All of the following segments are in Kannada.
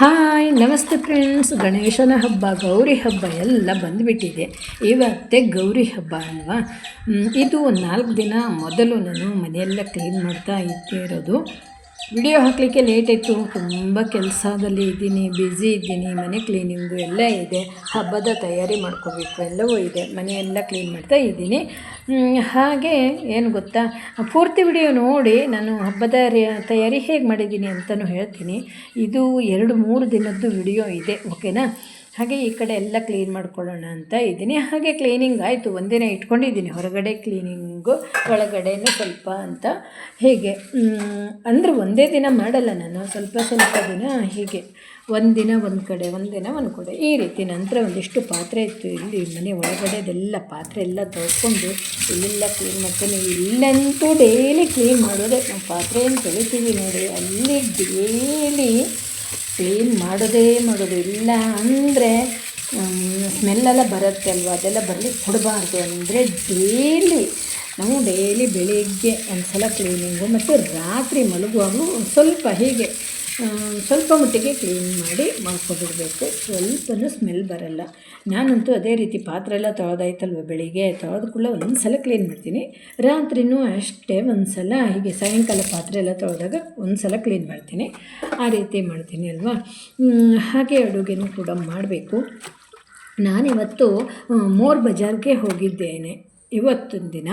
ಹಾಯ್, ನಮಸ್ತೆ ಫ್ರೆಂಡ್ಸ್ ಗಣೇಶನ ಹಬ್ಬ, ಗೌರಿ ಹಬ್ಬ ಎಲ್ಲ ಬಂದುಬಿಟ್ಟಿದೆ. ಇವತ್ತೇ ಗೌರಿ ಹಬ್ಬ ಅಲ್ವಾ? ಇದು ಒಂದು ನಾಲ್ಕು ದಿನ ಮೊದಲು ನಾನು ಮನೆಯೆಲ್ಲ ಕ್ಲೀನ್ ಮಾಡ್ತಾ ಇರೋದು ವಿಡಿಯೋ ಹಾಕಲಿಕ್ಕೆ ಲೇಟ್ ಇತ್ತು ತುಂಬ ಕೆಲಸದಲ್ಲಿ ಇದ್ದೀನಿ ಬ್ಯುಸಿ ಇದ್ದೀನಿ. ಮನೆ ಕ್ಲೀನಿಂಗು ಎಲ್ಲ ಇದೆ. ಹಬ್ಬದ ತಯಾರಿ ಮಾಡ್ಕೋಬೇಕು. ಎಲ್ಲವೂ ಇದೆ. ಮನೆಯೆಲ್ಲ ಕ್ಲೀನ್ ಮಾಡ್ತಾ ಇದ್ದೀನಿ. ಹಾಗೆ ಏನು ಗೊತ್ತಾ? ಪೂರ್ತಿ ವಿಡಿಯೋ ನೋಡಿ ನಾನು ಹಬ್ಬದ ತಯಾರಿ ಹೇಗೆ ಮಾಡಿದ್ದೀನಿ ಅಂತಲೂ ಹೇಳ್ತೀನಿ. ಇದು ಎರಡು ಮೂರು ದಿನದ್ದು ವಿಡಿಯೋ ಇದೆ ಓಕೆನಾ ಹಾಗೆ ಈ ಕಡೆ ಎಲ್ಲ ಕ್ಲೀನ್ ಮಾಡ್ಕೊಳ್ಳೋಣ ಅಂತ ಇದ್ದೀನಿ. ಹಾಗೆ ಕ್ಲೀನಿಂಗ್ ಆಯಿತು. ಒಂದಿನ ಇಟ್ಕೊಂಡಿದ್ದೀನಿ. ಹೊರಗಡೆ ಕ್ಲೀನಿಂಗು ಒಳಗಡೆನೂ ಸ್ವಲ್ಪ ಅಂತ. ಹೀಗೆ? ಅಂದರೆ ಒಂದೇ ದಿನ ಮಾಡಲ್ಲ ನಾನು. ಸ್ವಲ್ಪ ಸ್ವಲ್ಪ ದಿನ ಹೀಗೆ. ಒಂದು ದಿನ ಒಂದು ಕಡೆ, ಒಂದು ದಿನ ಒಂದು ಕಡೆ. ಈ ರೀತಿ ನಂತರ ಒಂದಿಷ್ಟು ಪಾತ್ರೆ ಇತ್ತು ಇಲ್ಲಿ ಮನೆ ಒಳಗಡೆದೆಲ್ಲ ಪಾತ್ರೆ ಎಲ್ಲ ತೊಳ್ಕೊಂಡು ಇಲ್ಲೆಲ್ಲ ಕ್ಲೀನ್ ಮಾಡ್ತೀನಿ. ಇಲ್ಲಂತೂ ಡೈಲಿ ಕ್ಲೀನ್ ಮಾಡೋದೇ. ನಮ್ಮ ಪಾತ್ರೆ ಏನು ತೊಳಿತೀವಿ ನೋಡಿ. ಅಲ್ಲಿ ಡೈಲಿ ಕ್ಲೀನ್ ಮಾಡೋದೇ ಮಾಡೋದು ಇಲ್ಲ ಅಂದರೆ ಸ್ಮೆಲ್ಲೆಲ್ಲ ಬರುತ್ತೆ ಅಲ್ವಾ? ಅದೆಲ್ಲ ಬರಲಿಕ್ಕೆ ಕೊಡಬಾರ್ದು ಅಂದರೆ ಡೈಲಿ ನಾವು ಡೈಲಿ ಬೆಳಿಗ್ಗೆ ಒಂದು ಸಲ ಕ್ಲೀನಿಂಗು ಮತ್ತು ರಾತ್ರಿ ಮಲಗುವಾಗಲೂ ಸ್ವಲ್ಪ ಹೀಗೆ ಸ್ವಲ್ಪ ಮಟ್ಟಿಗೆ ಕ್ಲೀನ್ ಮಾಡಿ ಮಾಡ್ಕೊಬಿಡಬೇಕು ಸ್ವಲ್ಪನೂ ಸ್ಮೆಲ್ ಬರಲ್ಲ. ನಾನಂತೂ ಅದೇ ರೀತಿ ಪಾತ್ರೆ ಎಲ್ಲ ತೊಳೆದಾಯ್ತಲ್ವ ಬೆಳಿಗ್ಗೆ? ತೊಳೆದ ಕೂಡ ಒಂದು ಸಲ ಕ್ಲೀನ್ ಮಾಡ್ತೀನಿ. ರಾತ್ರಿನೂ ಅಷ್ಟೇ ಒಂದು ಸಲ, ಹೀಗೆ ಸಾಯಂಕಾಲ ಪಾತ್ರೆ ಎಲ್ಲ ತೊಳೆದಾಗ ಒಂದು ಸಲ ಕ್ಲೀನ್ ಮಾಡ್ತೀನಿ. ಆ ರೀತಿ ಮಾಡ್ತೀನಿ ಅಲ್ವಾ? ಹಾಗೆ ಅಡುಗೆನೂ ಕೂಡ ಮಾಡಬೇಕು. ನಾನಿವತ್ತು ಮೋರ್ ಬಜಾರ್ಗೆ ಹೋಗಿದ್ದೇನೆ. ಇವತ್ತೊಂದು ದಿನ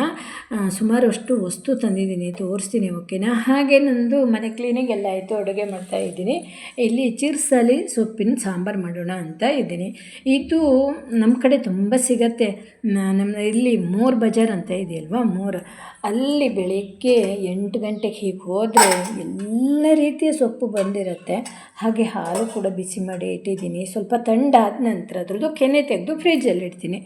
ಸುಮಾರು ಸುಮಾರಷ್ಟು ವಸ್ತು ತಂದಿದ್ದೀನಿ, ತೋರಿಸ್ತೀನಿ, ಓಕೆನಾ? ಹಾಗೆ ನಂದು ಮನೆ ಕ್ಲೀನಿಂಗ್ ಎಲ್ಲ ಆಯಿತು, ಅಡುಗೆ ಮಾಡ್ತಾ ಇದ್ದೀನಿ. ಇಲ್ಲಿ ಚಿರ್ಸಲಿ ಸೊಪ್ಪಿನ ಸಾಂಬಾರು ಮಾಡೋಣ ಅಂತ ಇದ್ದೀನಿ. ಇದು ನಮ್ಮ ಕಡೆ ತುಂಬ ಸಿಗತ್ತೆ. ನಮ್ಮ ಇಲ್ಲಿ ಮೋರ್ ಬಜಾರ್ ಅಂತ ಇದೆಯಲ್ವಾ, ಮೋರ್? ಅಲ್ಲಿ ಬೆಳಗ್ಗೆ ಎಂಟು ಗಂಟೆಗೆ ಹೀಗೆ ಹೋದರೆ ಎಲ್ಲ ರೀತಿಯ ಸೊಪ್ಪು ಬಂದಿರುತ್ತೆ. ಹಾಗೆ ಹಾಲು ಕೂಡ ಬಿಸಿ ಮಾಡಿ ಇಟ್ಟಿದ್ದೀನಿ. ಸ್ವಲ್ಪ ತಂಡಾದ ನಂತರ ಅದ್ರದ್ದು ಕೆನೆ ತೆಗೆದು ಫ್ರಿಜ್ಜಲ್ಲಿ ಇಡ್ತೀನಿ.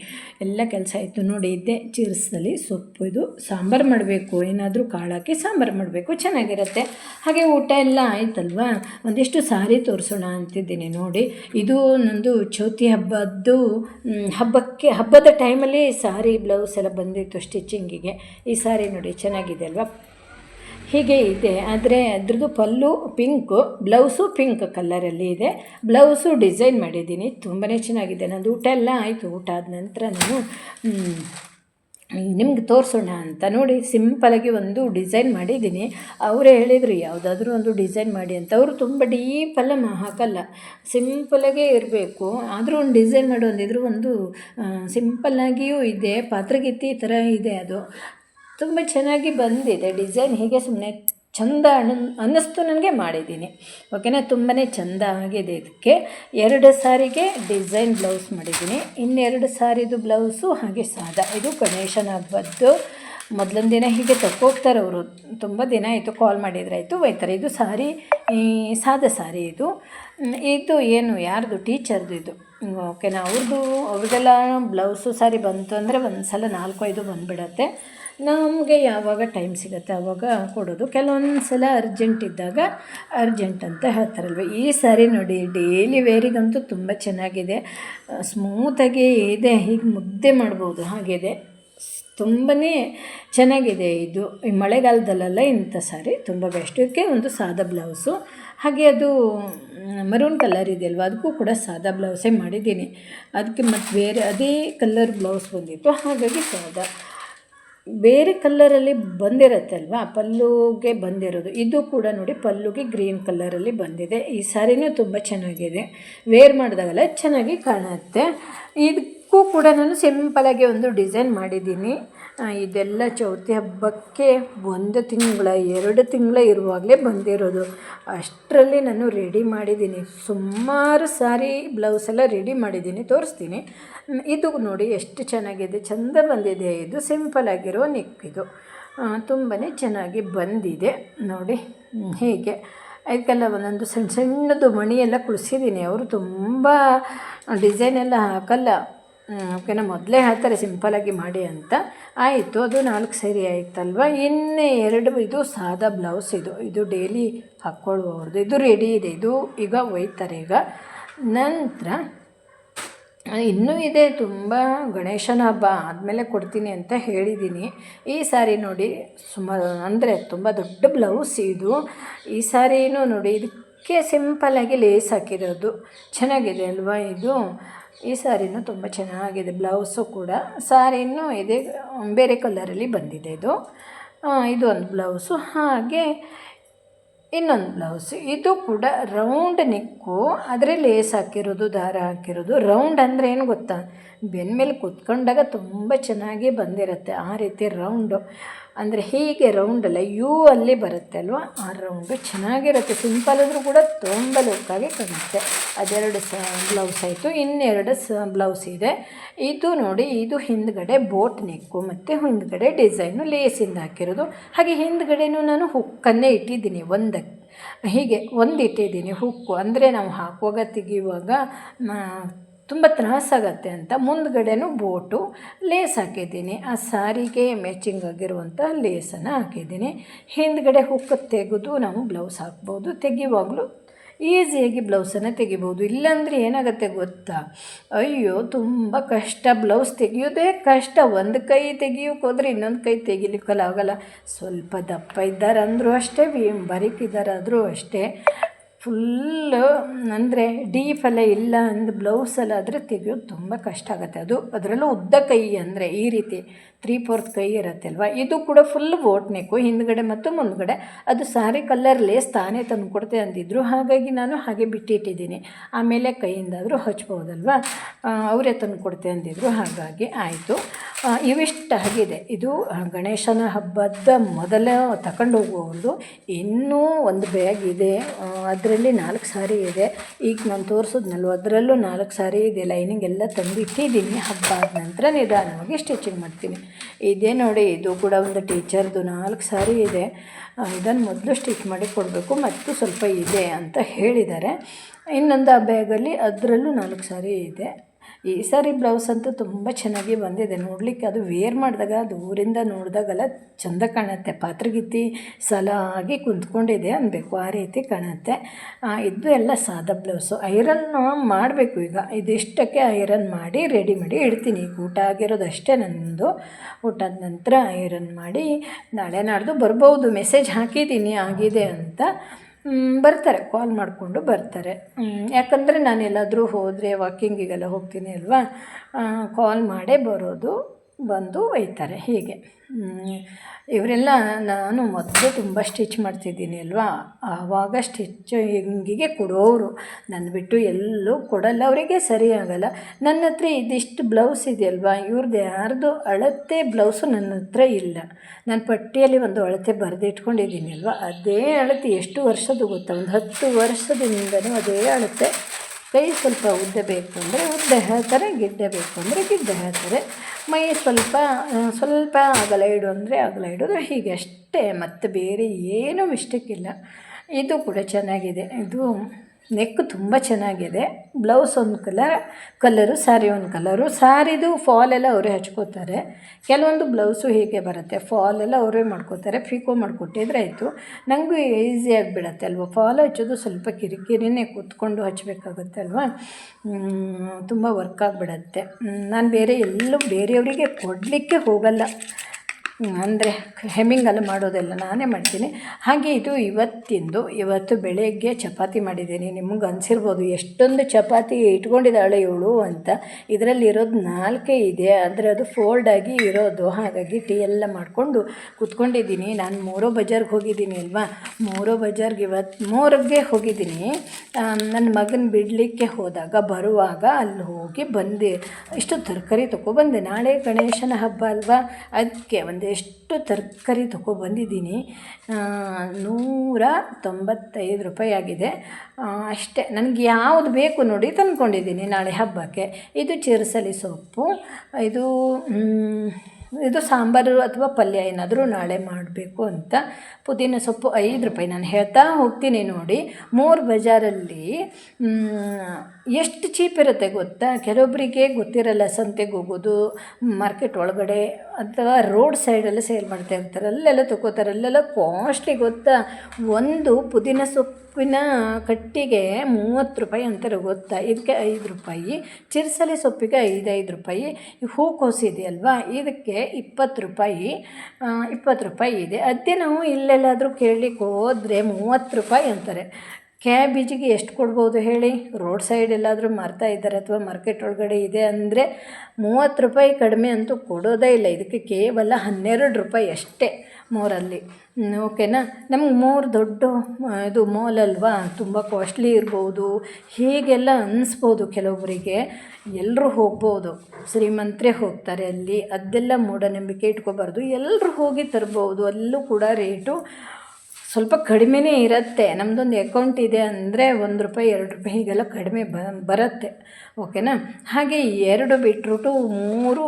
ಎಲ್ಲ ಕೆಲಸ ಆಯಿತು ನೋಡಿ ಇದ್ದೆ ಚಿರ್ಸ್ನಲ್ಲಿ ಸೊಪ್ಪು ಇದು. ಸಾಂಬಾರು ಮಾಡಬೇಕು, ಏನಾದರೂ ಕಾಳಾಕಿ ಸಾಂಬಾರು ಮಾಡಬೇಕು, ಚೆನ್ನಾಗಿರುತ್ತೆ. ಹಾಗೆ ಊಟ ಎಲ್ಲ ಆಯ್ತಲ್ವಾ? ಒಂದಿಷ್ಟು ಸಾರಿ ತೋರಿಸೋಣ ಅಂತಿದ್ದೀನಿ ನೋಡಿ. ಇದು ನಂದು ಚೌತಿ ಹಬ್ಬದ್ದು ಹಬ್ಬಕ್ಕೆ, ಹಬ್ಬದ ಟೈಮಲ್ಲಿ ಸಾರಿ ಬ್ಲೌಸ್ ಎಲ್ಲ ಬಂದಿತ್ತು ಸ್ಟಿಚಿಂಗಿಗೆ ಈ ಸಾರಿ ನೋಡಿ, ಚೆನ್ನಾಗಿದೆ ಅಲ್ವಾ? ಹೀಗೆ ಇದೆ. ಆದರೆ ಅದ್ರದ್ದು ಪಲ್ಲು ಪಿಂಕು, ಬ್ಲೌಸು ಪಿಂಕ್ ಕಲ್ಲರಲ್ಲಿ ಇದೆ. ಬ್ಲೌಸು ಡಿಸೈನ್ ಮಾಡಿದ್ದೀನಿ. ತುಂಬಾ ಚೆನ್ನಾಗಿದೆ. ನಂದು ಊಟ ಎಲ್ಲ ಆಯಿತು. ಊಟ ಆದ ನಂತರ ನಾನು ನಿಮ್ಗೆ ತೋರಿಸೋಣ ಅಂತ ನೋಡಿ ಸಿಂಪಲಾಗಿ ಒಂದು ಡಿಸೈನ್ ಮಾಡಿದ್ದೀನಿ. ಅವರೇ ಹೇಳಿದರು, ಯಾವುದಾದ್ರೂ ಒಂದು ಡಿಸೈನ್ ಮಾಡಿ ಅಂತ. ಅವರು ತುಂಬ ಡೀಪೆಲ್ಲ ಹಾಕಲ್ಲ. ಸಿಂಪಲಾಗೇ ಇರಬೇಕು. ಆದರೂ ಒಂದು ಡಿಸೈನ್ ಮಾಡೋ ಒಂದಿದ್ರು ಒಂದು ಸಿಂಪಲ್ಲಾಗಿಯೂ ಇದೆ. ಪಾತ್ರಗಿತ್ತಿ ಥರ ಇದೆ ಅದು. ತುಂಬ ಚೆನ್ನಾಗಿ ಬಂದಿದೆ ಡಿಸೈನ್. ಹೀಗೆ ಸುಮ್ಮನೆ ಚಂದ ಅನ್, ಅನ್ನಿಸ್ತು ನನಗೆ ಮಾಡಿದ್ದೀನಿ. ಓಕೆನಾ? ತುಂಬಾ ಚಂದ ಆಗಿದೆ ಇದಕ್ಕೆ. ಎರಡು ಸಾರಿಗೆ ಡಿಸೈನ್ ಬ್ಲೌಸ್ ಮಾಡಿದ್ದೀನಿ. ಇನ್ನೆರಡು ಸಾರಿದು ಬ್ಲೌಸು ಹಾಗೆ ಸಾದಾ. ಇದು ಗಣೇಶನ ಹಬ್ಬದ್ದು. ಮೊದಲೊಂದು ದಿನ ಹೀಗೆ ತಕ್ಕೋಗ್ತಾರೆ ಅವರು. ತುಂಬ ದಿನ ಆಯಿತು ಕಾಲ್ ಮಾಡಿದ್ರೆ ಆಯಿತು ಒಯ್ತಾರೆ ಇದು ಸಾರಿ ಸಾದ ಸಾರಿ ಇದು. ಇದು ಏನು, ಯಾರ್ದು? ಟೀಚರ್ದು ಇದು. ಓಕೆನಾ ಅವ್ರದ್ದು ಅವ್ರಿಗೆಲ್ಲ ಬ್ಲೌಸು ಸಾರಿ ಬಂತು ಅಂದರೆ ಒಂದು ಸಲ ನಾಲ್ಕು, ಐದು ಬಂದುಬಿಡತ್ತೆ. ನಮಗೆ ಯಾವಾಗ ಟೈಮ್ ಸಿಗುತ್ತೆ ಆವಾಗ ಕೊಡೋದು. ಕೆಲವೊಂದು ಸಲ ಅರ್ಜೆಂಟ್ ಇದ್ದಾಗ ಅರ್ಜೆಂಟ್ ಅಂತ ಹೇಳ್ತಾರಲ್ವ. ಈ ಸಾರಿ ನೋಡಿ ಡೈಲಿ ವೇರಿಗಂತೂ ತುಂಬ ಚೆನ್ನಾಗಿದೆ. ಸ್ಮೂತಾಗಿ ಇದೆ. ಹೀಗೆ ಮುದ್ದೆ ಮಾಡ್ಬೋದು. ಹಾಗಿದೆ. ತುಂಬಾ ಚೆನ್ನಾಗಿದೆ ಇದು. ಈ ಮಳೆಗಾಲದಲ್ಲೆಲ್ಲ ಇಂಥ ಸಾರಿ ತುಂಬ ಬೆಸ್ಟ್ ಇದಕ್ಕೆ ಒಂದು ಸಾದಾ ಬ್ಲೌಸು. ಹಾಗೆ ಅದು ಮರೂನ್ ಕಲರ್ ಇದೆಯಲ್ವ? ಅದಕ್ಕೂ ಕೂಡ ಸಾದಾ ಬ್ಲೌಸೇ ಮಾಡಿದ್ದೀನಿ. ಅದಕ್ಕೆ ಮತ್ತು ಬೇರೆ ಅದೇ ಕಲರ್ ಬ್ಲೌಸ್ ಬಂದಿತ್ತು. ಹಾಗಾಗಿ ಸಾದಾ. ಬೇರೆ ಕಲ್ಲರಲ್ಲಿ ಬಂದಿರುತ್ತೆ ಅಲ್ವಾ ಪಲ್ಲುಗೆ ಬಂದಿರೋದು. ಇದು ಕೂಡ ನೋಡಿ ಪಲ್ಲುಗೆ ಗ್ರೀನ್ ಕಲ್ಲರಲ್ಲಿ ಬಂದಿದೆ. ಈ ಸಾರಿನೂ ತುಂಬ ಚೆನ್ನಾಗಿದೆ. ವೇರ್ ಮಾಡಿದಾಗೆಲ್ಲ ಚೆನ್ನಾಗಿ ಕಾಣುತ್ತೆ. ಇದಕ್ಕೂ ಕೂಡ ನಾನು ಸಿಂಪಲಾಗಿ ಒಂದು ಡಿಸೈನ್ ಮಾಡಿದ್ದೀನಿ. ಇದೆಲ್ಲ ಚೌತಿ ಹಬ್ಬಕ್ಕೆ ಒಂದು ತಿಂಗಳ, ಎರಡು ತಿಂಗಳ ಇರುವಾಗಲೇ ಬಂದಿರೋದು. ಅಷ್ಟರಲ್ಲಿ ನಾನು ರೆಡಿ ಮಾಡಿದ್ದೀನಿ. ಸುಮಾರು ಸಾರಿ ಬ್ಲೌಸ್ ಎಲ್ಲ ರೆಡಿ ಮಾಡಿದ್ದೀನಿ, ತೋರಿಸ್ತೀನಿ. ಇದು ನೋಡಿ ಎಷ್ಟು ಚೆನ್ನಾಗಿದೆ. ಚೆಂದ ಬಂದಿದೆ. ಇದು ಸಿಂಪಲ್ ಆಗಿರೋ ನೆಕ್ ಇದು. ತುಂಬಾ ಚೆನ್ನಾಗಿ ಬಂದಿದೆ. ನೋಡಿ ಹೀಗೆ. ಅದಕ್ಕೆಲ್ಲ ಒಂದೊಂದು ಸಣ್ಣ ಸಣ್ಣದು ಮಣಿಯೆಲ್ಲ ಕುಳಿಸಿದ್ದೀನಿ. ಅವರು ತುಂಬ ಡಿಸೈನ್ ಎಲ್ಲ ಹಾಕಲ್ಲ. ಓಕೆನಾ ಮೊದಲೇ ಹೇಳ್ತಾರೆ ಸಿಂಪಲಾಗಿ ಮಾಡಿ ಅಂತ. ಆಯಿತು, ಅದು ನಾಲ್ಕು ಸರಿ ಆಯಿತಲ್ವ? ಇನ್ನು ಎರಡು, ಇದು ಸಾದಾ ಬ್ಲೌಸ್ ಇದು. ಇದು ಡೈಲಿ ಹಾಕ್ಕೊಳ್ಳುವವ್ರದ್ದು ಇದು ರೆಡಿ ಇದೆ. ಇದು ಈಗ ಒಯ್ತಾರೆ ಈಗ. ನಂತರ ಇನ್ನೂ ಇದೆ. ತುಂಬ ಗಣೇಶನ ಹಬ್ಬ ಆದಮೇಲೆ ಕೊಡ್ತೀನಿ ಅಂತ ಹೇಳಿದ್ದೀನಿ. ಈ ಸಾರಿ ನೋಡಿ, ಸುಮಾರು, ಅಂದರೆ ತುಂಬ ದೊಡ್ಡ ಬ್ಲೌಸ್ ಇದು. ಈ ಸಾರಿನೂ ನೋಡಿ ಇದಕ್ಕೆ ಅದಕ್ಕೆ ಸಿಂಪಲ್ಲಾಗಿ ಲೇಸ್ ಹಾಕಿರೋದು. ಚೆನ್ನಾಗಿದೆ ಅಲ್ವಾ ಇದು? ಈ ಸ್ಯಾರಿನೂ ತುಂಬ ಚೆನ್ನಾಗಿದೆ. ಬ್ಲೌಸು ಕೂಡ. ಸಾರಿನೂ ಇದೆ, ಬೇರೆ ಕಲರಲ್ಲಿ ಬಂದಿದೆ ಇದು. ಇದು ಒಂದು ಬ್ಲೌಸು. ಹಾಗೆ ಇನ್ನೊಂದು ಬ್ಲೌಸ್. ಇದು ಕೂಡ ರೌಂಡ್ ನಿಕ್ಕು ಆದರೆ ಲೇಸ್ ಹಾಕಿರೋದು, ದಾರ ಹಾಕಿರೋದು. ರೌಂಡ್ ಅಂದರೆ ಏನು ಗೊತ್ತಾ? ಬೆನ್ನ ಮೇಲೆ ಕುತ್ಕೊಂಡಾಗ ತುಂಬ ಚೆನ್ನಾಗಿ ಬಂದಿರುತ್ತೆ ಆ ರೀತಿ ರೌಂಡು ಅಂದರೆ ಹೀಗೆ ರೌಂಡ್ ಅಲ್ಲ, ಯೂ ಅಲ್ಲಿ ಬರುತ್ತೆ ಅಲ್ವಾ? ಆ ರೌಂಡು ಚೆನ್ನಾಗಿರುತ್ತೆ. ಸಿಂಪಲ್ ಆದರೂ ಕೂಡ ತುಂಬ ಲುಕ್ಕಾಗಿ ಕಾಣುತ್ತೆ. ಅದೆರಡು ಸ ಬ್ಲೌಸ್ ಆಯಿತು. ಇನ್ನೆರಡು ಸ ಬ್ಲೌಸ್ ಇದೆ. ಇದು ನೋಡಿ, ಇದು ಹಿಂದ್ಗಡೆ ಬೋಟ್ ನೆಕ್ಕು ಮತ್ತು ಹಿಂದ್ಗಡೆ ಡಿಸೈನು ಲೇಸಿಂದ ಹಾಕಿರೋದು. ಹಾಗೆ ಹಿಂದ್ಗಡೆನೂ ನಾನು ಹುಕ್ಕನ್ನೇ ಇಟ್ಟಿದ್ದೀನಿ. ಒಂದಕ್ಕೆ ಹೀಗೆ ಒಂದು ಇಟ್ಟಿದ್ದೀನಿ ಹುಕ್ಕು ಅಂದರೆ ನಾವು ಹಾಕುವಾಗ ತೆಗೆಯುವಾಗ ತುಂಬ ತ್ರಾಸಾಗತ್ತೆ ಅಂತ ಮುಂದ್ಗಡೆನೂ ಬೋಟು ಲೇಸ್ ಹಾಕಿದ್ದೀನಿ. ಆ ಸಾರಿಗೆ ಮ್ಯಾಚಿಂಗ್ ಆಗಿರುವಂಥ ಲೇಸನ್ನು ಹಾಕಿದ್ದೀನಿ. ಹಿಂದ್ಗಡೆ ಹುಕ್ ತೆಗೆದು ನಾವು ಬ್ಲೌಸ್ ಹಾಕ್ಬೋದು. ತೆಗೆಯುವಾಗಲೂ ಈಸಿಯಾಗಿ ಬ್ಲೌಸನ್ನು ತೆಗಿಬೋದು. ಇಲ್ಲಾಂದರೆ ಏನಾಗುತ್ತೆ ಗೊತ್ತಾ? ಅಯ್ಯೋ, ತುಂಬ ಕಷ್ಟ. ಬ್ಲೌಸ್ ತೆಗೆಯೋದೇ ಕಷ್ಟ. ಒಂದು ಕೈ ತೆಗಿಯೋಕೆ ಹೋದರೆ ಇನ್ನೊಂದು ಕೈ ತೆಗಿಲಿಕ್ಕಲ್ಲ ಆಗಲ್ಲ. ಸ್ವಲ್ಪ ದಪ್ಪ ಇದ್ದಾರೆ ಅಂದರೂ ಅಷ್ಟೇ ಬರೀಕಿದ್ದಾರೆ ಆದರೂ ಅಷ್ಟೇ. ಫುಲ್ಲು, ಅಂದರೆ ಡೀಪ್ ಎಲ್ಲ ಇಲ್ಲ ಅಂದು ಬ್ಲೌಸಲ್ಲಾದರೆ ತೆಗಿಯೋದು ತುಂಬ ಕಷ್ಟ ಆಗುತ್ತೆ. ಅದು ಅದರಲ್ಲೂ ಉದ್ದ ಕೈ ಅಂದರೆ ಈ ರೀತಿ ತ್ರೀ ಫೋರ್ತ್ ಕೈ ಇರುತ್ತೆ ಅಲ್ವಾ ಇದು ಕೂಡ ಫುಲ್ ಬೋಟ್ ನೆಕ್ಕು ಹಿಂದ್ಗಡೆ ಮತ್ತು ಮುಂದ್ಗಡೆ. ಅದು ಸಾರಿ ಕಲರ್ ಲೇಸ್ ತಾನೇ ತಂದು ಕೊಡ್ತೆ ಅಂದಿದ್ರು. ಹಾಗಾಗಿ ನಾನು ಹಾಗೆ ಬಿಟ್ಟಿಟ್ಟಿದ್ದೀನಿ. ಆಮೇಲೆ ಕೈಯಿಂದಾದರೂ ಹಚ್ಬೋದಲ್ವಾ? ಅವರೇ ತಂದು ಕೊಡ್ತೆ ಅಂದಿದ್ರು. ಹಾಗಾಗಿ ಆಯಿತು. ಇವಿಷ್ಟು ಆಗಿದೆ. ಇದು ಗಣೇಶನ ಹಬ್ಬದ ಮೊದಲ ತಗೊಂಡು ಹೋಗುವವರು ಇನ್ನೂ ಒಂದು ಬ್ಯಾಗ್ ಇದೆ. ಅದರಲ್ಲಿ ನಾಲ್ಕು ಸಾರಿ ಇದೆ. ಈಗ ನಾನು ತೋರಿಸಿದ್ನಲ್ವ ಅದರಲ್ಲೂ ನಾಲ್ಕು ಸಾರಿ ಇದೆ. ಲೈನಿಂಗ್ ಎಲ್ಲ ತಂದು ಇಟ್ಟಿದ್ದೀನಿ ಹಬ್ಬ ಆದ ನಂತರ ನಿಧಾನವಾಗಿ ಸ್ಟಿಚಿಂಗ್ ಮಾಡ್ತೀನಿ. ಇದೇ ನೋಡಿ, ಇದು ಕೂಡ ಒಂದು ಟೀಚರ್ದು ನಾಲ್ಕು ಸಾರಿ ಇದೆ. ಇದನ್ನು ಮೊದಲು ಸ್ಟಿಚ್ ಮಾಡಿ ಕೊಡಬೇಕು. ಮತ್ತು ಸ್ವಲ್ಪ ಇದೆ ಅಂತ ಹೇಳಿದ್ದಾರೆ. ಇನ್ನೊಂದು ಬ್ಯಾಗಲ್ಲಿ ಅದರಲ್ಲೂ ನಾಲ್ಕು ಸಾರಿ ಇದೆ. ಈ ಸಾರಿ ಬ್ಲೌಸ್ ಅಂತೂ ತುಂಬ ಚೆನ್ನಾಗಿ ಬಂದಿದೆ. ನೋಡಲಿಕ್ಕೆ ಅದು ವೇರ್ ಮಾಡಿದಾಗ ದೂರಿಂದ ನೋಡಿದಾಗೆಲ್ಲ ಚಂದ ಕಾಣುತ್ತೆ. ಪಾತ್ರಗಿತ್ತಿ ಸಲಾಗಿ ಕುಂತ್ಕೊಂಡಿದೆ ಅನ್ಬೇಕು. ಆ ರೀತಿ ಕಾಣುತ್ತೆ. ಇದು ಎಲ್ಲ ಸಾದಾ ಬ್ಲೌಸು. ಐರನ್ ಮಾಡಬೇಕು ಈಗ. ಇದಿಷ್ಟಕ್ಕೆ ಐರನ್ ಮಾಡಿ ರೆಡಿ ಮಾಡಿ ಇಡ್ತೀನಿ. ಊಟ ಆಗಿರೋದು ಅಷ್ಟೇ ನನ್ನದು ಊಟದ ನಂತರ ಐರನ್ ಮಾಡಿ ನಾಳೆ ನಾಡ್ದು ಬರ್ಬೋದು. ಮೆಸೇಜ್ ಹಾಕಿದ್ದೀನಿ. ಆಗಿದೆ ಅಂತ. ಬರ್ತಾರೆ ಕಾಲ್ ಮಾಡಿಕೊಂಡು ಬರ್ತಾರೆ. ಯಾಕಂದರೆ ನಾನು ಎಲ್ಲಾದರೂ ಹೋದರೆ ವಾಕಿಂಗಿಗೆಲ್ಲ ಹೋಗ್ತೀನಿ ಅಲ್ವಾ? ಕಾಲ್ ಮಾಡೇ ಬರೋದು. ಬಂದು ಒಯ್ತಾರೆ, ಹೀಗೆ. ಇವರೆಲ್ಲ ನಾನು ಮೊದಲು ತುಂಬ ಸ್ಟಿಚ್ ಮಾಡ್ತಿದ್ದೀನಿ ಅಲ್ವಾ? ಆವಾಗ ಸ್ಟಿಚ್ ಹಿಂಗಿಗೆ ಕೊಡೋರು ನನ್ನ ಬಿಟ್ಟು ಎಲ್ಲೂ ಕೊಡಲ್ಲ, ಅವರಿಗೆ ಸರಿ ಆಗಲ್ಲ. ನನ್ನ ಹತ್ರ ಇದಿಷ್ಟು ಬ್ಲೌಸ್ ಇದೆಯಲ್ವಾ? ಇವ್ರದ್ದು ಯಾರ್ದು ಅಳತೆ ಬ್ಲೌಸು ನನ್ನ ಹತ್ರ ಇಲ್ಲ. ನಾನು ಪಟ್ಟಿಯಲ್ಲಿ ಒಂದು ಅಳತೆ ಬರೆದಿಟ್ಕೊಂಡಿದ್ದೀನಿ ಅಲ್ವಾ? ಅದೇ ಅಳತೆ, ಎಷ್ಟು ವರ್ಷದ್ದು ಗೊತ್ತಾ? ಒಂದು ಹತ್ತು ವರ್ಷದಿಂದಲೂ ಅದೇ ಅಳತೆ. ಕೈ ಸ್ವಲ್ಪ ಉದ್ದ ಬೇಕು ಅಂದರೆ ಉದ್ದ ಹೇಳ್ತಾರೆ ಗಿಡ್ಡ ಬೇಕು ಅಂದರೆ ಗಿಡ್ಡ ಹೇಳ್ತಾರೆ ಮೈ ಸ್ವಲ್ಪ ಸ್ವಲ್ಪ ಅಗಲ ಇಡು ಅಂದರೆ ಅಗಲ ಇಡೋದು ಹೀಗೆ ಅಷ್ಟೇ, ಮತ್ತು ಬೇರೆ ಏನೂ ಮಿಸ್ಟೇಕ್ ಇಲ್ಲ. ಇದು ಕೂಡ ಚೆನ್ನಾಗಿದೆ. ಇದು ನೆಕ್ ತುಂಬ ಚೆನ್ನಾಗಿದೆ. ಬ್ಲೌಸ್ ಒಂದು ಕಲರ್, ಕಲರು, ಸ್ಯಾರಿ ಒಂದು ಕಲರು. ಸ್ಯಾರಿದು ಫಾಲ್ ಎಲ್ಲ ಅವರೇ ಹಚ್ಕೋತಾರೆ. ಕೆಲವೊಂದು ಬ್ಲೌಸು ಹೀಗೆ ಬರುತ್ತೆ. ಫಾಲ್ ಎಲ್ಲ ಅವರೇ ಮಾಡ್ಕೋತಾರೆ. ಫಿಕೋ ಮಾಡಿಕೊಟ್ಟಿದ್ರೆ ಆಯಿತು. ನನಗೂ ಈಸಿ ಆಗಿಬಿಡತ್ತೆ ಅಲ್ವಾ? ಫಾಲ್ ಹಚ್ಚೋದು ಸ್ವಲ್ಪ ಕಿರಿಕಿರಿನೇ ಕೂತ್ಕೊಂಡು ಹಚ್ಚಬೇಕಾಗುತ್ತೆ ಅಲ್ವಾ? ತುಂಬ ವರ್ಕ್ ಆಗಿಬಿಡತ್ತೆ. ನಾನು ಬೇರೆ ಎಲ್ಲೂ ಬೇರೆಯವರಿಗೆ ಕೊಡಲಿಕ್ಕೆ ಹೋಗಲ್ಲ. ಅಂದರೆ ಹೆಮ್ಮಿಂಗಲ್ಲಿ ಮಾಡೋದೆಲ್ಲ ನಾನೇ ಮಾಡ್ತೀನಿ. ಹಾಗೆ ಇದು ಇವತ್ತಿಂದು, ಇವತ್ತು ಬೆಳಗ್ಗೆ ಚಪಾತಿ ಮಾಡಿದ್ದೀನಿ. ನಿಮಗೆ ಅನಿಸಿರ್ಬೋದು ಎಷ್ಟೊಂದು ಚಪಾತಿ ಇಟ್ಕೊಂಡಿದ್ದಾಳೆ ಇವಳು ಅಂತ. ಇದರಲ್ಲಿ ಇರೋದು ನಾಲ್ಕೇ ಇದೆ ಅಂದರೆ ಅದು ಫೋಲ್ಡ್ ಆಗಿ ಇರೋದು. ಹಾಗಾಗಿ ಟೀ ಎಲ್ಲ ಮಾಡಿಕೊಂಡು ಕುತ್ಕೊಂಡಿದ್ದೀನಿ. ನಾನು ಮೂರೋ ಬಜಾರ್ಗೆ ಹೋಗಿದ್ದೀನಿ ಅಲ್ವಾ? ಮೂರೋ ಬಜಾರ್ಗೆ ಇವತ್ತು ಮೂರಿಗೆ ಹೋಗಿದ್ದೀನಿ. ನನ್ನ ಮಗನ ಬಿಡಲಿಕ್ಕೆ ಹೋದಾಗ, ಬರುವಾಗ ಅಲ್ಲಿ ಹೋಗಿ ಬಂದೆ. ಇಷ್ಟು ತರಕಾರಿ ತೊಗೊಬಂದೆ ನಾಳೆ ಗಣೇಶನ ಹಬ್ಬ ಅಲ್ವಾ? ಅದಕ್ಕೆ ಒಂದು ಎಷ್ಟು ತರಕಾರಿ ತೊಗೊಬಂದಿದ್ದೀನಿ ನೂರ ತೊಂಬತ್ತೈದು ರೂಪಾಯಿ ಆಗಿದೆ. ಅಷ್ಟೇ. ನನಗೆ ಯಾವುದು ಬೇಕು ನೋಡಿ ತಂದ್ಕೊಂಡಿದ್ದೀನಿ ನಾಳೆ ಹಬ್ಬಕ್ಕೆ. ಇದು ಚಿರಸಲಿ ಸೊಪ್ಪು, ಇದು ಇದು ಸಾಂಬಾರು ಅಥವಾ ಪಲ್ಯ ಏನಾದರೂ ನಾಳೆ ಮಾಡಬೇಕು ಅಂತ. ಪುದೀನ ಸೊಪ್ಪು ಐದು ರೂಪಾಯಿ. ನಾನು ಹೇಳ್ತಾ ಹೋಗ್ತೀನಿ ನೋಡಿ. ಮೂರು ಬಜಾರಲ್ಲಿ ಎಷ್ಟು ಚೀಪ್ ಇರುತ್ತೆ ಗೊತ್ತಾ? ಕೆಲವೊಬ್ಬರಿಗೆ ಗೊತ್ತಿರಲ್ಲ ಸಂತೆಗೆ ಹೋಗೋದು, ಮಾರ್ಕೆಟ್ ಒಳಗಡೆ ಅಥವಾ ರೋಡ್ ಸೈಡೆಲ್ಲ ಸೇಲ್ ಮಾಡ್ತಾ ಇರ್ತಾರೆ. ಅಲ್ಲೆಲ್ಲ ತೊಗೋತಾರೆ. ಅಲ್ಲೆಲ್ಲ ಕಾಸ್ಟ್ಲಿ ಗೊತ್ತಾ? ಒಂದು ಪುದೀನ ಸೊಪ್ಪಿನ ಕಟ್ಟಿಗೆ ಮೂವತ್ತು ರೂಪಾಯಿ ಅಂತಾರೆ ಗೊತ್ತಾ? ಇದಕ್ಕೆ ಐದು ರೂಪಾಯಿ, ಚಿರಸಲೆ ಸೊಪ್ಪಿಗೆ ಐದೈದು ರೂಪಾಯಿ. ಹೂಕೋಸು ಇದೆಯಲ್ವಾ? ಇದಕ್ಕೆ ಇಪ್ಪತ್ತು ರೂಪಾಯಿ ಇಪ್ಪತ್ತು ರೂಪಾಯಿ ಇದೆ. ಅದೇ ನಾವು ಇಲ್ಲೆಲ್ಲಾದರೂ ಕೇಳಲಿಕ್ಕೆ ಹೋದರೆ ಮೂವತ್ತು ರೂಪಾಯಿ ಅಂತಾರೆ. ಕ್ಯಾಬೇಜಿಗೆ ಎಷ್ಟು ಕೊಡ್ಬೋದು ಹೇಳಿ? ರೋಡ್ ಸೈಡ್ ಎಲ್ಲಾದರೂ ಮಾರ್ತಾ ಇದ್ದಾರೆ ಅಥವಾ ಮಾರ್ಕೆಟ್ ಒಳಗಡೆ ಇದೆ ಅಂದರೆ ಮೂವತ್ತು ರೂಪಾಯಿ ಕಡಿಮೆ ಅಂತೂ ಕೊಡೋದೇ ಇಲ್ಲ. ಇದಕ್ಕೆ ಕೇವಲ ಹನ್ನೆರಡು ರೂಪಾಯಿ ಅಷ್ಟೇ ಮೋರಲ್ಲಿ. ಓಕೆನಾ ನಮ್ಗೆ ಮೋರ್ ದೊಡ್ಡ ಇದು ಮಾಲ್ ಅಲ್ವಾ? ತುಂಬ ಕಾಸ್ಟ್ಲಿ ಇರ್ಬೋದು. ಹೀಗೆಲ್ಲ ಅನ್ನಿಸ್ಬೋದು ಕೆಲವೊಬ್ಬರಿಗೆ ಎಲ್ಲರೂ ಹೋಗ್ಬೋದು. ಶ್ರೀಮಂತರೇ ಹೋಗ್ತಾರೆ ಅಲ್ಲಿ. ಅದೆಲ್ಲ ಮೂಢನಂಬಿಕೆ ಇಟ್ಕೋಬಾರ್ದು. ಎಲ್ಲರೂ ಹೋಗಿ ತರ್ಬೋದು. ಅಲ್ಲೂ ಕೂಡ ರೇಟು ಸ್ವಲ್ಪ ಕಡಿಮೆನೇ ಇರುತ್ತೆ. ನಮ್ಮದೊಂದು ಅಕೌಂಟ್ ಇದೆ ಅಂದರೆ ಒಂದು ರೂಪಾಯಿ, ಎರಡು ರೂಪಾಯಿ ಹೀಗೆಲ್ಲ ಕಡಿಮೆ ಬ, ಬರುತ್ತೆ. ಓಕೆನಾ ಹಾಗೆ ಎರಡು ಬಿಟ್ರೂಟು ಮೂರು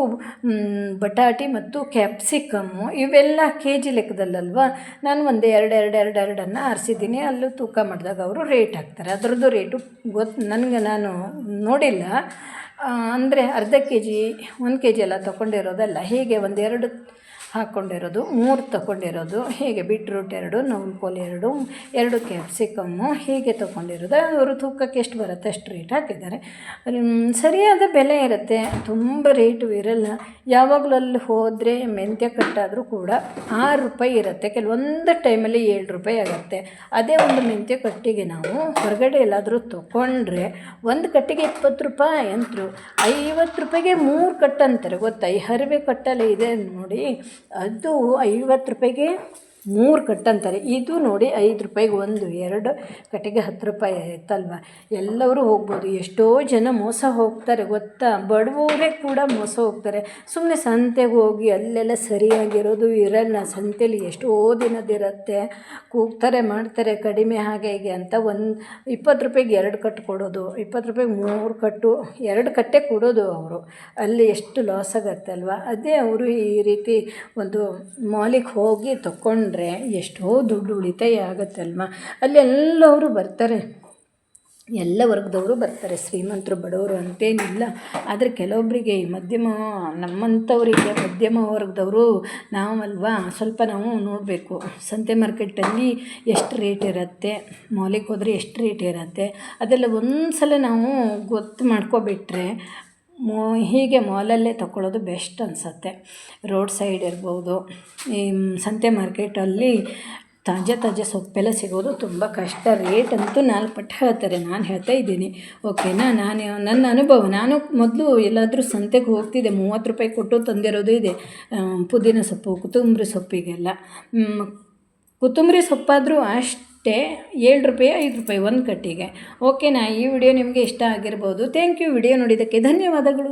ಬಟಾಟಿ ಮತ್ತು ಕ್ಯಾಪ್ಸಿಕಮ್ಮು ಇವೆಲ್ಲ ಕೆ ಜಿ ಲೆಕ್ಕದಲ್ಲಲ್ವಾ? ನಾನು ಒಂದು ಎರಡು ಎರಡು ಎರಡು, ಎರಡನ್ನು ಆರಿಸಿದ್ದೀನಿ. ಅಲ್ಲೂ ತೂಕ ಮಾಡಿದಾಗ ಅವರು ರೇಟ್ ಹಾಕ್ತಾರೆ. ಅದರದ್ದು ರೇಟು ಗೊತ್ತು ನನಗೆ ನಾನು ನೋಡಿಲ್ಲ. ಅಂದರೆ ಅರ್ಧ ಕೆ ಜಿ ಒಂದು ಕೆ ಜಿ ಎಲ್ಲ ತೊಗೊಂಡಿರೋದಲ್ಲ. ಹೀಗೆ ಒಂದೆರಡು ಹಾಕ್ಕೊಂಡಿರೋದು ಮೂರು ತಗೊಂಡಿರೋದು, ಹೀಗೆ ಬಿಟ್ರೂಟ್ ಎರಡು ನವಲ್ಕೋಲು ಎರಡು ಎರಡು ಕ್ಯಾಪ್ಸಿಕಮ್ಮು ಹೀಗೆ ತೊಗೊಂಡಿರೋದು. ಅವರು ತೂಕಕ್ಕೆ ಎಷ್ಟು ಬರುತ್ತೆ ಅಷ್ಟು ರೇಟ್ ಹಾಕಿದ್ದಾರೆ. ಸರಿಯಾದ ಬೆಲೆ ಇರುತ್ತೆ. ತುಂಬ ರೇಟು ಇರಲ್ಲ. ಯಾವಾಗಲೂ ಅಲ್ಲಿ ಹೋದರೆ ಮೆಂತ್ಯ ಕಟ್ಟಾದರೂ ಕೂಡ ಆರು ರೂಪಾಯಿ ಇರುತ್ತೆ. ಕೆಲವೊಂದು ಟೈಮಲ್ಲಿ ಏಳು ರೂಪಾಯಿ ಆಗುತ್ತೆ. ಅದೇ ಒಂದು ಮೆಂತ್ಯ ಕಟ್ಟಿಗೆ ನಾವು ಹೊರಗಡೆ ಎಲ್ಲಾದರೂ ತೊಗೊಂಡ್ರೆ ಒಂದು ಕಟ್ಟಿಗೆ ಇಪ್ಪತ್ತು ರೂಪಾಯಿ ಅಂತರು ಐವತ್ತು ರೂಪಾಯಿಗೆ ಮೂರು ಕಟ್ಟಂತಾರೆ. ಗೊತ್ತಾ? ಈ ಹರಿವೆ ಕಟ್ಟಲ್ಲಿ ಇದೆ ನೋಡಿ. ಅದು ಐವತ್ತು ರೂಪಾಯಿಗೆ ಮೂರು ಕಟ್ಟು ಅಂತಾರೆ ಇದು ನೋಡಿ ಐದು ರೂಪಾಯಿಗೆ ಒಂದು, ಎರಡು, ಕಟ್ಟಿಗೆ ಹತ್ತು ರೂಪಾಯಿ ಆಯ್ತಲ್ವ? ಎಲ್ಲರೂ ಹೋಗ್ಬೋದು. ಎಷ್ಟೋ ಜನ ಮೋಸ ಹೋಗ್ತಾರೆ ಗೊತ್ತಾ? ಬಡವರೇ ಕೂಡ ಮೋಸ ಹೋಗ್ತಾರೆ. ಸುಮ್ಮನೆ ಸಂತೆಗೆ ಹೋಗಿ ಅಲ್ಲೆಲ್ಲ ಸರಿಯಾಗಿರೋದು, ಇರಲ್ಲ. ಸಂತೆಲಿ ಎಷ್ಟೋ ದಿನದಿರುತ್ತೆ ಕೂಗ್ತಾರೆ, ಮಾಡ್ತಾರೆ ಕಡಿಮೆ ಹಾಗೆ ಹೀಗೆ ಅಂತ ಒಂದು ಇಪ್ಪತ್ತು ರೂಪಾಯಿಗೆ ಎರಡು ಕಟ್ಟು ಕೊಡೋದು, ಇಪ್ಪತ್ತು ರೂಪಾಯಿಗೆ ಮೂರು ಕಟ್ಟು, ಎರಡು ಕಟ್ಟೆ ಕೊಡೋದು ಅವರು. ಅಲ್ಲಿ ಎಷ್ಟು ಲಾಸ್ ಆಗುತ್ತೆ ಅಲ್ವಾ? ಅದೇ ಅವರು ಈ ರೀತಿ ಒಂದು ಮಾಲಿಗೆ ಹೋಗಿ ತಗೊಂಡ್ರೆ ಎಷ್ಟೋ ದುಡ್ಡು ಉಳಿತಾಯ ಆಗುತ್ತಲ್ವ? ಅಲ್ಲಿ ಎಲ್ಲವರು ಬರ್ತಾರೆ. ಎಲ್ಲ ವರ್ಗದವರು ಬರ್ತಾರೆ. ಶ್ರೀಮಂತರು, ಬಡವರು ಅಂತೇನಿಲ್ಲ. ಆದರೆ ಕೆಲವೊಬ್ಬರಿಗೆ ಈ ಮಧ್ಯಮ, ನಮ್ಮಂಥವರಿಗೆ ಮಧ್ಯಮ ವರ್ಗದವರು ನಾವಲ್ವಾ? ಸ್ವಲ್ಪ ನಾವು ನೋಡಬೇಕು. ಸಂತೆ ಮಾರ್ಕೆಟಲ್ಲಿ ಎಷ್ಟು ರೇಟ್ ಇರುತ್ತೆ? ಮಾಲಿಗೆ ಹೋದರೆ ಎಷ್ಟು ರೇಟ್ ಇರುತ್ತೆ? ಅದೆಲ್ಲ ಒಂದು ಸಲ ನಾವು ಗೊತ್ತು ಮಾಡ್ಕೊಬಿಟ್ರೆ ಮೋ, ಹೀಗೆ ಮಾಲಲ್ಲೇ ತಗೊಳ್ಳೋದು ಬೆಸ್ಟ್ ಅನಿಸತ್ತೆ. ರೋಡ್ ಸೈಡ್ ಇರ್ಬೋದು, ಈ ಸಂತೆ ಮಾರ್ಕೆಟಲ್ಲಿ ತಾಜಾ ತಾಜಾ ಸೊಪ್ಪೆಲ್ಲ ಸಿಗೋದು ತುಂಬ ಕಷ್ಟ. ರೇಟ್ ಅಂತೂ ನಾಲ್ಕು ಪಟ್ಟು ಹೇಳ್ತಾರೆ, ನಾನು ಹೇಳ್ತಾ ಇದ್ದೀನಿ. ಓಕೆನಾ ನಾನು ನನ್ನ ಅನುಭವ. ನಾನು ಮೊದಲು ಎಲ್ಲಾದರೂ ಸಂತೆಗೆ ಹೋಗ್ತಿದ್ದೆ, ಮೂವತ್ತು ರೂಪಾಯಿ ಕೊಟ್ಟು ತಂದಿರೋದು ಇದೆ. ಪುದೀನ ಸೊಪ್ಪು ಕೊತ್ತಂಬರಿ ಸೊಪ್ಪಿಗೆಲ್ಲ. ಕೊತ್ತಂಬರಿ ಸೊಪ್ಪಾದರೂ ಅಷ್ಟೇ, ಏಳು ರೂಪಾಯಿ, ಐದು ರೂಪಾಯಿ ಒಂದು ಕಟ್ಟಿಗೆ. ಓಕೆನಾ ಈ ವಿಡಿಯೋ ನಿಮಗೆ ಇಷ್ಟ ಆಗಿರ್ಬೋದು. ಥ್ಯಾಂಕ್ ಯು ವಿಡಿಯೋ ನೋಡಿದ್ದಕ್ಕೆ. ಧನ್ಯವಾದಗಳು.